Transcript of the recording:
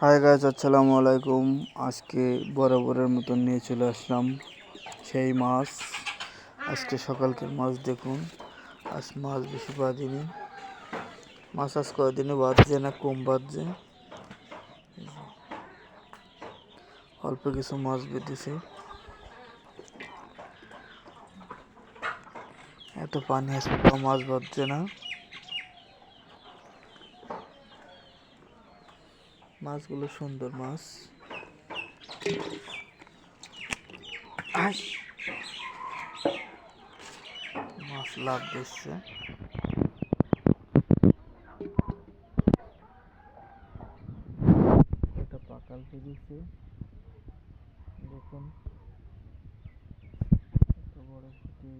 Hi guys আসসালামু আলাইকুম আজকে বরাবরের মতন নিয়ে চলে আসলাম সেই মাছ। আজকে সকালকের মাছ দেখুন। আজ মাছ বেশি বাঁধিনি মাছ আজ কয়দিনে বাঁধছে না কম বাঁধছে অল্প কিছু মাছ বেঁধেছে। এত পানি তাও মাছ বাঁধছে না। মাছগুলো সুন্দর মাছ। মাছ লাভ দিচ্ছে। এটা পাকাল দিচ্ছে দেখুন। এত বড় পুঁটি